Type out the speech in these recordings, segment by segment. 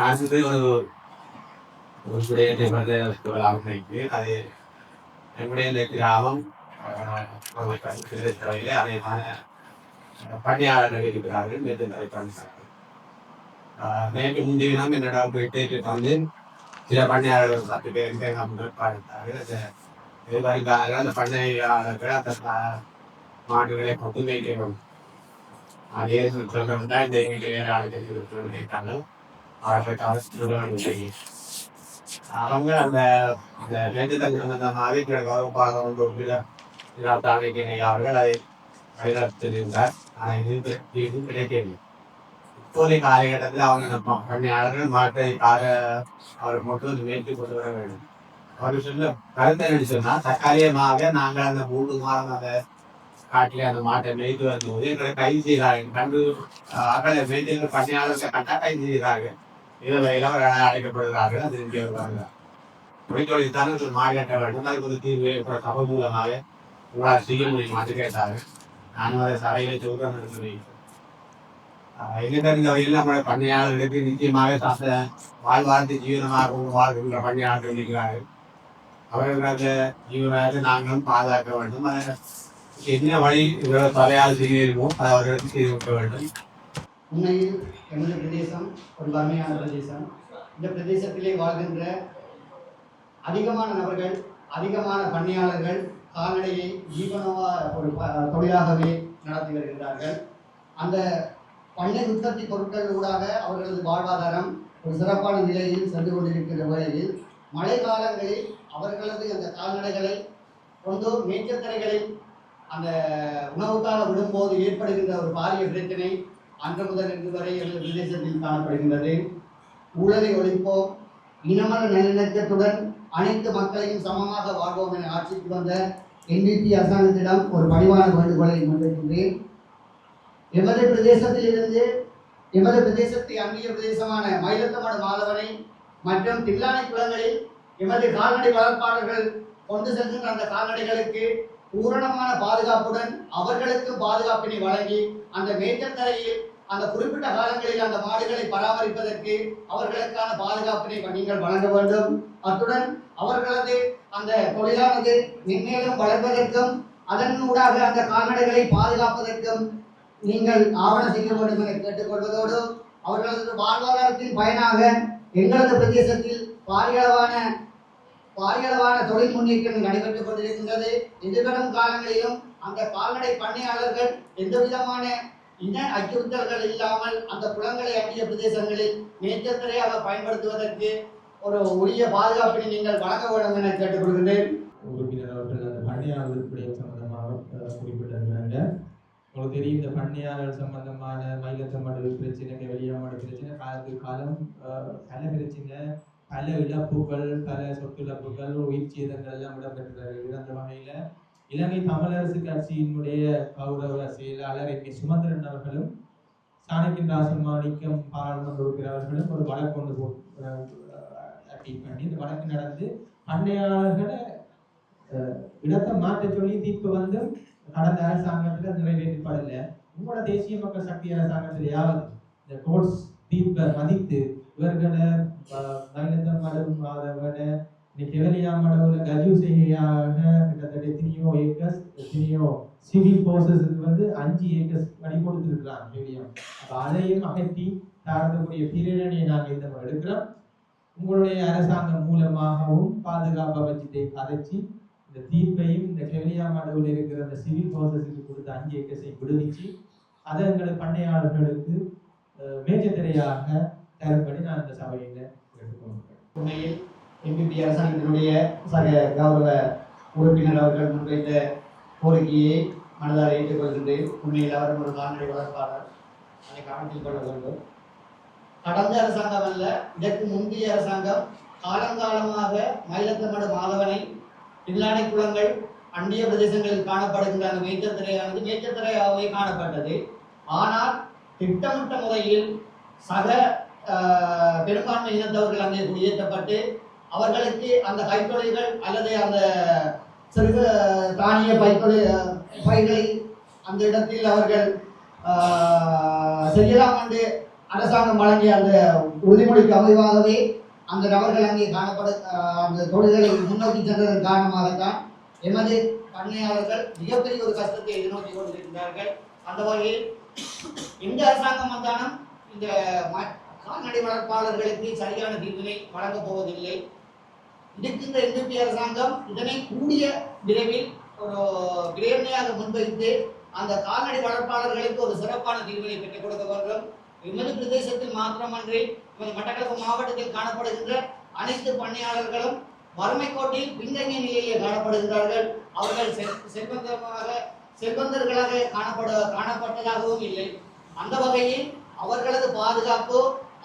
நான் வந்து ஒரு ஒரு விடயத்தை வந்து சொல்லலாம் நினைக்கு அது என்னுடைய கிராமம் பணியாளர்கள் இருக்கிறார்கள் மேற்கொண்டு பணியாளர்கள் நேற்று முந்தைய என்னடா போயிட்டு வந்து சில பணியாளர்கள் பத்து பேர் பார்த்தார்கள் இது அந்த பண்ணையாளர்கள் அந்த மாடுகளை கொண்டு வைக்கணும் அதே சொல்றோம்னா இந்த வேலையாளர்கள் சொல்லிட்டாங்க அவர்கள் அவங்க அந்த இந்த ரெண்டு தங்கமாக கௌரவமாக தானிக்கு அவர்கள் அதை வழிநடத்திருந்தார் ஆனால் இது இது கிடைக்கவில்லை இப்போதைய காலகட்டத்தில் அவங்க நம்ம பணியாளர்கள் மாற்றை கார அவரை மட்டும் வேட்டி கொண்டு வர வேண்டும் அவர் சொல்ல கருத்தை என்ன தற்காலிகமாக நாங்கள் அந்த மூன்று மாதம் அந்த காட்டிலே அந்த மாட்டை மேய்த்து வரும்போது எங்களை கைது செய்கிறார்கள் கண்டு அகலை மேய்த்து பணியாளர்கள் கண்டா கைது செய்கிறார்கள் இதில் அழைக்கப்படுகிறார்கள். அது இங்கே வருவாங்க. தொழிற்தொழில் ஒரு மாறிட்ட வேண்டும். அதுக்கு ஒரு தீர்வு இப்போ சபை மூலமாக உங்களால் செய்ய முடியும் அது கேட்டாங்க நானும் அதை சபையில சொல்றேன் சொல்லி எங்கிட்ட வகையில் நம்மளோட பண்ணையாளர்களுக்கு நிச்சயமாக சாப்பிட வாழ்வார்த்து ஜீவனமாக வாழ்கின்ற பண்ணையாளர்கள் இருக்கிறார்கள். அவர்களது ஜீவனாக நாங்களும் பாதுகாக்க வேண்டும். என்ன வழி இவர்கள் தலையால் செய்யணுமோ அதை அவர்களுக்கு செய்து கொடுக்க வேண்டும். உண்மையில் எனது பிரதேசம் ஒரு வறுமையான பிரதேசம். இந்த பிரதேசத்திலே வாழ்கின்ற அதிகமான நபர்கள் அதிகமான பணியாளர்கள் கால்நடையை ஜீவனவா ஒரு தொழிலாகவே நடத்தி வருகின்றார்கள். அந்த பண்ணை உற்பத்தி பொருட்கள் ஊடாக அவர்களது வாழ்வாதாரம் ஒரு சிறப்பான நிலையில் சென்று கொண்டிருக்கிற வேளையில் மழை காலங்களில் அவர்களது அந்த கால்நடைகளை கொண்டு மேய்ச்சத்தரைகளில் அந்த உணவுக்காக விடும்போது ஏற்படுகின்ற ஒரு பாரிய பிரச்சனை அன்று முதல் இன்று வரை எங்கள் பிரதேசத்தில் காணப்படுகின்றது. ஊழலை ஒழிப்போம். இனமர நல்லிணக்கத்துடன் அனைத்து மக்களையும் சமமாக வாழ்வோம் என ஆட்சிக்கு வந்த என்பிபி அரசாங்கத்திடம் ஒரு பணிவான வேண்டுகோளை முன்வைக்கின்றேன். எமது பிரதேசத்திலிருந்து எமது பிரதேசத்தை அந்நிய பிரதேசமான மயிலத்தமடு மாதவனை மற்றும் தில்லானை குளங்களில் எமது கால்நடை வளர்ப்பாளர்கள் கொண்டு செல்கின்ற அந்த கால்நடைகளுக்கு பூரணமான பாதுகாப்புடன் அவர்களுக்கு பாதுகாப்பினை வழங்கி அந்த மேய்ச்சல் அந்த குறிப்பிட்ட காலங்களில் அந்த மாடுகளை பராமரிப்பதற்கு அவர்களுக்கான பாதுகாப்பினை நீங்கள் வழங்க வேண்டும். அத்துடன் அவர்களது அந்த தொழிலானது மென்மேலும் வளர்வதற்கும் அதனூடாக அந்த கால்நடைகளை பாதுகாப்பதற்கும் நீங்கள் ஆவணம் செய்ய வேண்டும் என கேட்டுக்கொள்வதோடு அவர்களது வாழ்வாதாரத்தின் பயனாக எங்களது பிரதேசத்தில் பாரியளவான பாரியளவான தொழில் முன்னேற்றங்கள் நடைபெற்றுக் கொண்டிருக்கின்றது. எதிர்வரும் காலங்களிலும் அந்த கால்நடை பண்ணையாளர்கள் எந்த விதமான இன அச்சுறுத்தல்கள் இல்லாமல் அந்த குளங்களை அண்டிய பிரதேசங்களில் மேய்ச்சல்துறையாக பயன்படுத்துவதற்கு ஒரு உரிய பாதுகாப்பினை நீங்கள் வழங்க வேண்டும் என கேட்டுக்கொள்கிறேன் உறுப்பினர் அவர்கள் அந்த பண்ணையாளர்களுடைய சம்பந்தமாக குறிப்பிட்டிருக்கிறாங்க உங்களுக்கு தெரியும் இந்த பண்ணையாளர் சம்பந்தமான மயிலத்தமடு பிரச்சனை வெளியாமடு பிரச்சனை காலத்துக்கு காலம் பல பிரச்சனை பல இழப்புகள் பல சொத்து இழப்புகள் உயிர் சேதங்கள் எல்லாம் இடம்பெற்று அந்த வகையில் இலங்கை தமிழரசு கட்சியினுடைய கௌரவ செயலாளர் எம். சுமந்திரன் அவர்களும் சாணக்கின் ராசன் மாணிக்கம் பாராளுமன்ற உறுப்பினர்களும் அவர்களும் ஒரு வழக்கு ஒன்று போ பண்ணி இந்த வழக்கு நடந்து அண்டையாளர்களை அஹ் இடத்தை மாற்ற சொல்லி தீர்ப்பு வந்து கடந்த அரசாங்கத்தில் நிறைவேற்றப்படல. உங்களோட தேசிய மக்கள் சக்தி அரசாங்கத்திலேயாவது இந்த கோர்ட்ஸ் தீர்ப்பை மதித்து இவர்களை மயிலத்தம் மடம் மாதவன இன்னைக்கு எவலியா மடவுல கஜு செய்யாக கிட்டத்தட்ட எத்தனையோ ஏக்கர்ஸ் எத்தனையோ சிவில் போர்சஸுக்கு வந்து அஞ்சு ஏக்கர்ஸ் படி கொடுத்துருக்கலாம் மீடியம் அப்ப அதையும் அகற்றி தாரக்கூடிய பிரேரணையை நாங்கள் இந்த முறை எடுக்கிறோம். உங்களுடைய அரசாங்கம் மூலமாகவும் பாதுகாப்பு அமைச்சத்தை கதைச்சி இந்த தீர்ப்பையும் இந்த கெவலியா மடவில் இருக்கிற அந்த சிவில் போர்சஸுக்கு கொடுத்த அஞ்சு ஏக்கர்ஸை விடுவிச்சு அதை எங்கள் பண்ணையாளர்களுக்கு அஹ், மேஜத்திரையாக தரப்படி நான் இந்த சபையில் எடுத்துக்கொள்கிறேன் உண்மையில் எம்பிபி அரசாங்கத்தினுடைய சக கௌரவ உறுப்பினர் அவர்கள் முன்வைத்த கோரிக்கையை மனதால் ஏற்றுக்கொள்கின்றேன். உண்மையில் அவரும் ஒரு கால்நடை வளர்ப்பாளர். அதை கவனத்தில் கொள்ள வேண்டும். கடந்த அரசாங்கம் அல்ல இதற்கு முந்தைய அரசாங்கம் காலங்காலமாக மயிலத்தமடு மாதவனை பில்லாடை குளங்கள் அந்நிய பிரதேசங்களில் காணப்படுகின்ற அந்த மேய்ச்சத்திரையானது மேய்ச்சத்திரையாகவே காணப்பட்டது. ஆனால் திட்டமிட்ட முறையில் சக ஆஹ், பெரும்பான்மை இனத்தவர்கள் அங்கே குடியேற்றப்பட்டு அவர்களுக்கு அந்த கைத்தொழில்கள் அல்லது அந்த சிறு தானிய பைத்தொழில் பைகளை அந்த இடத்தில் அவர்கள் செய்யலாம் என்று அரசாங்கம் வழங்கிய அந்த உறுதிமொழிக்கு அமைவாகவே அந்த நபர்கள் அங்கே காணப்பட அந்த தொழில்களை முன்னோக்கி சென்றதன் காரணமாகத்தான் எமது பண்ணையாளர்கள் மிகப்பெரிய ஒரு கஷ்டத்தை எதிர்நோக்கி கொண்டிருக்கிறார்கள். அந்த வகையில் எந்த அரசாங்கம் வந்தாலும் இந்த கால்நடை வளர்ப்பாளர்களுக்கு சரியான தீர்வினை வழங்கப் போவதில்லை. இருக்கின்ற என்டிபி அரசாங்கம். இதனை கூடிய விரைவில் ஒரு பிரேரணையாக முன்வைத்து அந்த கால்நடை வளர்ப்பாளர்களுக்கு ஒரு சிறப்பான தீர்வினை பெற்றுக் கொடுக்க வேண்டும். எமது பிரதேசத்தில் மாத்திரமன்றி எமது மட்டக்களப்பு மாவட்டத்தில் காணப்படுகின்ற அனைத்து பண்ணையாளர்களும் வறுமை கோட்டில் பின்தங்கிய நிலையிலே காணப்படுகிறார்கள். அவர்கள் செல்வந்தமாக செல்வந்தர்களாக காணப்பட காணப்பட்டதாகவும் இல்லை. அந்த வகையில் அவர்களது பாதுகாப்பு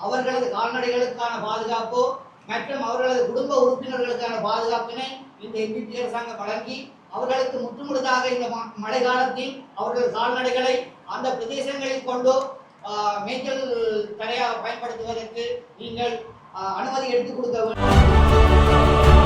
அவர்களது கால்நடைகளுக்கான பாதுகாப்பு மற்றும் அவர்களது குடும்ப உறுப்பினர்களுக்கான பாதுகாப்பினை இந்த எம்பிபி அரசாங்கம் வழங்கி அவர்களுக்கு முற்றுமுழுதாக இந்த மழை காலத்தில் அவர்கள் கால்நடைகளை அந்த பிரதேசங்களில் கொண்டு ஆஹ், மேய்ச்சல் தடையாக பயன்படுத்துவதற்கு நீங்கள் அனுமதி எடுத்துக் கொடுக்க வேண்டும்.